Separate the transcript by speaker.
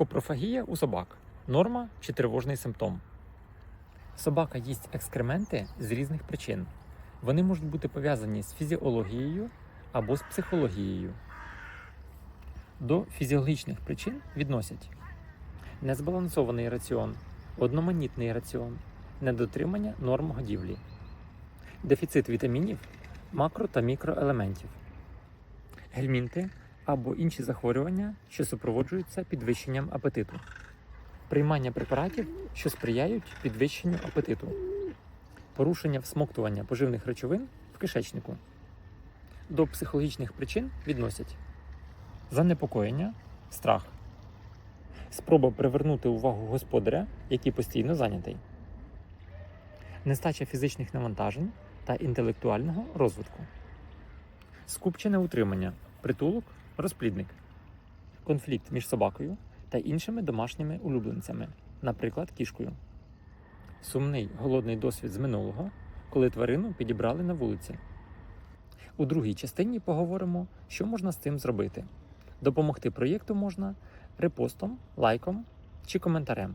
Speaker 1: Копрофагія у собак норма чи тривожний симптом. Собака їсть екскременти з різних причин. Вони можуть бути пов'язані з фізіологією або з психологією. До фізіологічних причин відносять незбалансований раціон, одноманітний раціон, недотримання норм годівлі, дефіцит вітамінів, макро та мікроелементів, гельмінти або інші захворювання, що супроводжуються підвищенням апетиту, приймання препаратів, що сприяють підвищенню апетиту, порушення всмоктування поживних речовин в кишечнику. До психологічних причин відносять занепокоєння, страх, спроба привернути увагу господаря, який постійно зайнятий, нестача фізичних навантажень та інтелектуального розвитку, скупчене утримання, притулок, розплідник, конфлікт між собакою та іншими домашніми улюбленцями, наприклад, кішкою, сумний голодний досвід з минулого, коли тварину підібрали на вулиці. У другій частині поговоримо, що можна з цим зробити. Допомогти проєкту можна репостом, лайком чи коментарем.